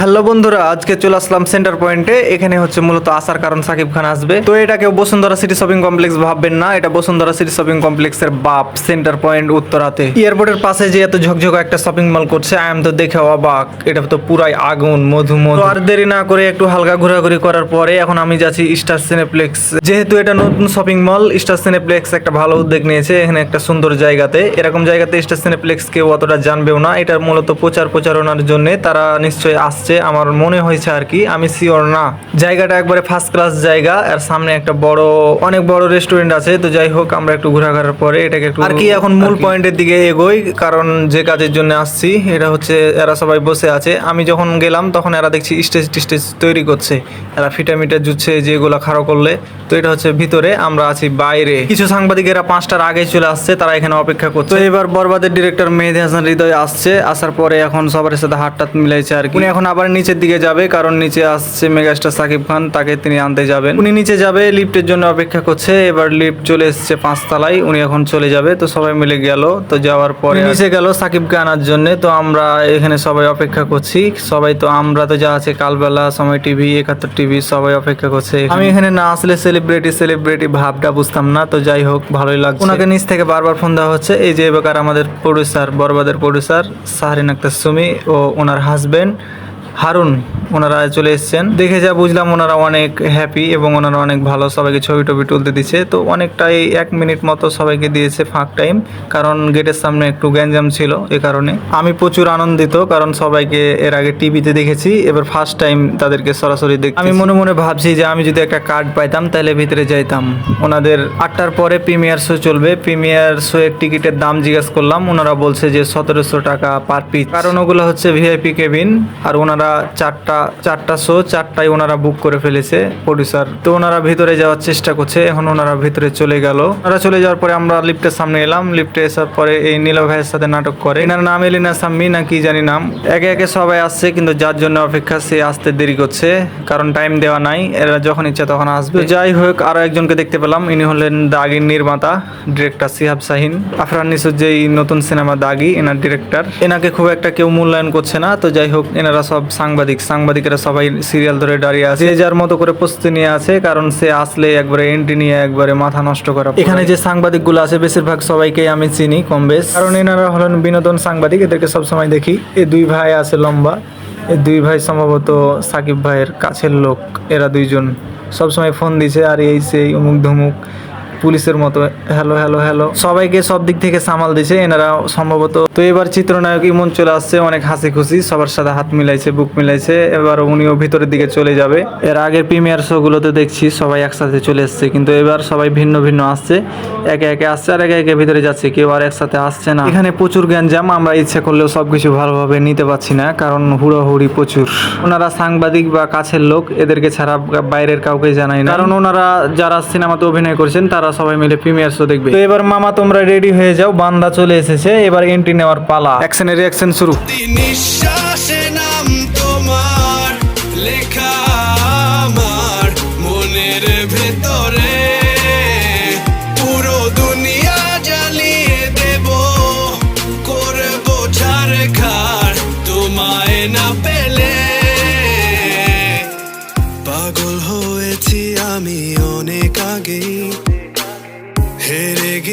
Hello বন্ধুরা, আজকে চলে আসলাম সেন্টার পয়েন্টে এখানে হচ্ছে মূলত আসার কারণ সাকিব খান আসবে। তো এটাকে বসুন্ধরা সিটি শপিং কমপ্লেক্স ভাববেন না, এটা বসুন্ধরা সিটি শপিং কমপ্লেক্সের বাপ সেন্টার পয়েন্ট উত্তরাতে। এয়ারপোর্টের পাশে যে এত ঝকঝক একটা শপিং মল করছে আই এম তো দেখে অবাক। এটা তো পুরাই আগুন, মধু মধু। আর দেরি না করে একটু হালকা ঘোরাঘুরি করার পরে এখন আমি যাচ্ছি স্টার সিনেপ্লেক্স যেহেতু এটা নতুন শপিং মল স্টার সিনেপ্লেক্স একটা ভালো উদ্যোগ নিয়েছে এখানে একটা সুন্দর জায়গাতে। এরকম জায়গাতে স্টার সিনেপ্লেক্স কেউ অতটা জানবেও না এটা মূলত প্রচার প্রচারণার জন্য তারা নিশ্চয়ই আসছে। আমার মনে হয়েছে আর কি আমি শিওর না। জায়গাটা একবারে ফার্স্ট ক্লাস জায়গা আর সামনে একটা বড় অনেক বড় রেস্টুরেন্ট আছে। তো যাই হোক আমরা একটু ঘোরাঘুরার পরে এটাকে একটু আর কি এখন মূল পয়েন্টের দিকে এগোই কারণ যে কাজের জন্য আসছি এটা হচ্ছে এরা সবাই বসে আছে। আমি যখন গেলাম তখন এরা দেখছি স্টেজ টিস্টেজ তৈরি করছে। এরা ফিটা মিটা জুচ্ছে যেগুলো খাড়ো করলে। তো এটা হচ্ছে ভিতরে আমরা আছি বাইরে। কিছু সাংবাদিকেরা পাঁচটার আগে চলে আসছে তারা এখানে অপেক্ষা করছে। তো এবার বরবাদের ডিরেক্টর মেহেদি হাসান হৃদয় আসছে আসার পরে এখন সবার সাথে হাত টাত মিলাইছে আর কি। এখন আবার নিচের দিকে যাবে কারণ নিচে আসছে মেগাস্টার সাকিব খান তাকে তিনি আনতে যাবেন। উনি নিচে যাবে লিফটের জন্য অপেক্ষা করছে এবার লিফট চলে এসছে পাঁচতলায় উনি এখন চলে যাবে তো সবাই মিলে গেল তো যাওয়ার পরে নিচে গেল সাকিবকে আনার জন্য তো আমরা এখানে সবাই অপেক্ষা করছি সবাই তো আমরা তো যা আছে কালবেলা সময় টিভি একাত্তর টিভি সবাই অপেক্ষা করছে আমি এখানে না আসলে সেলিব্রিটি সেলিব্রিটি ভাবটা বুঝতাম না তো যাই হোক ভালোই লাগছে। ওনাকে নিচ থেকে বারবার ফোন দেওয়া হচ্ছে এই যে এবার আমাদের প্রডিউসার বরবাদের প্রডিউসার সাহরিন আক্তার সুমি ও ওনার হাজবেন্ড হারুন, ওনারা চলে এসছেন। দেখে যা বুঝলাম ওনারা অনেক হ্যাপি এবং ওনারা অনেক ভালো সবাইকে ছবি টবি তুলতে দিচ্ছে। তো অনেকটাই এক মিনিট মতো সবাইকে দিয়েছে ফাঁক টাইম কারণ গেটের সামনে একটু গ্যাঞ্জাম ছিল এ কারণে। আমি প্রচুর আনন্দিত, কারণ সবাইকে এর আগে টিভিতে দেখেছি, এবার ফার্স্ট টাইম তাদেরকে সরাসরি দেখ আমি মনে মনে ভাবছি যে আমি যদি একটা কার্ড পাইতাম, তাহলে ভিতরে যাইতাম। ওনাদের আটটার পরে প্রিমিয়ার শো চলবে। প্রিমিয়ার শো এর টিকিটের দাম জিজ্ঞেস করলাম, ওনারা বলছে যে সতেরোশো টাকা পার পিস কারণ ওগুলো হচ্ছে ভিআইপি কেবিন আর ওনারা চারটা চারটা শো চারটাই ওনারা বুক করে ফেলেছে প্রডিউসার তো ওনারা ভিতরে যাওয়ার চেষ্টা করছে, এখন ওনারা ভিতরে চলে গেল। ওনারা চলে যাওয়ার পরে আমরা লিফটের সামনে এলাম লিফটে আসার পরে এই নীলা ভাইয়ের সাথে নাটক করে। এনার নাম এলিনা সাম্মি না কি জানি নাম। একে একে সবাই আসছে, কিন্তু যার জন্য অপেক্ষা, সে আসতে দেরি করছে, কারণ টাইম দেওয়া নাই, এরা যখন ইচ্ছা তখন আসবে। যাই হোক, আরও একজনকে দেখতে পেলাম, ইনি হলেন দাগির নির্মাতা ডিরেক্টর সিহাব শাহিন। আফরান নিসুর যেই নতুন সিনেমা দাগি, এনার ডিরেক্টর এনাকে খুব একটা কেউ মূল্যায়ন করছে না, তো যাই হোক, এনারা সব সাংবাদিক সাংবাদিকেরা সবাই সিরিয়াল ধরে দাঁড়িয়ে আছে। যে যার মতো করে প্রস্তুতি নিয়ে আছে কারণ সে আসলে একবারে এন্ট্রি নিয়ে একবারে মাথা নষ্ট করা এখানে যে সাংবাদিকগুলো আছে বেশিরভাগ সবাইকেই আমি চিনি কম বেশ। কারণ এনারা হলেন বিনোদন সাংবাদিক এদেরকে সবসময় দেখি। এই দুই ভাই আছে লম্বা এই দুই ভাই সম্ভবত সাকিব ভাইয়ের কাছের লোক এরা দুইজন সবসময় ফোন দিছে আর এই সেই উমুক ধুমুক। পুলিশের মতো, হ্যালো হ্যালো হ্যালো। সবাইকে সব দিক থেকে সামাল দিছে। এনারা সম্ভবত, তো এবার চিত্রনায়ক ইমন চলে আসছে, অনেক হাসি খুশি সবার সাথে হাত মিলাইছে, বুক মিলাইছে। এবার উনিও ভিতরের দিকে চলে যাবে। এর আগের প্রিমিয়ার শো গুলোতে দেখছি সবাই একসাথে চলে এসছে, কিন্তু এবার সবাই ভিন্ন ভিন্ন আসছে। একে একে আসছে আর একে একে ভিতরে যাচ্ছে, কেউ আর একসাথে আসছে না। এখানে প্রচুর জ্ঞানজাম আমরা ইচ্ছা করলেও সবকিছু ভালোভাবে নিতে পারছি না, কারণ হুড়োহুড়ি প্রচুর। ওনারা সাংবাদিক বা কাছের লোক, এদেরকে ছাড়া বাইরের কাউকে জানাই না। কারণ ওনারা যারা সিনেমাতে অভিনয় করছেন, তারা সবাই মিলে প্রিমিয়ার শো দেখবে। তো এবার মামা তোমরা রেডি হয়ে যাও বান্দা চলে এসেছে এবার এন্ট্রি নেওয়ার পালা। অ্যাকশনের রিয়াকশন শুরু। নিঃশ্বাসে নাম তোমার লেখা আমার মনের ভেতরে। পুরো দুনিয়া জ্বালিয়ে দেব করব ঝাড়খার তোমায় না পেলে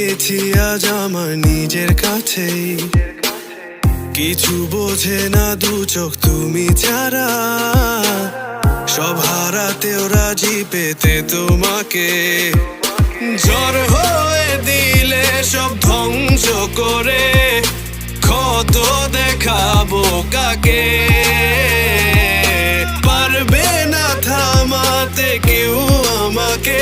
গেছি আজ আমার নিজের কাছেই কিছু বোঝে না দু চোখ তুমি ছাড়া। সব হারাতেও রাজি পেতে তোমাকে। ঝড় হয়ে দিলে সব ধ্বংস করে। ক্ষত দেখাবো কাকে? পারবে না থামাতে কেউ আমাকে।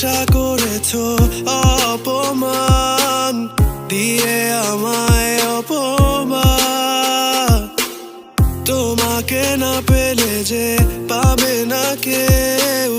ভালোবাসা করেছ অপমান দিয়ে আমায় অপমান। তোমাকে না পেলে যে পাবে না কেউ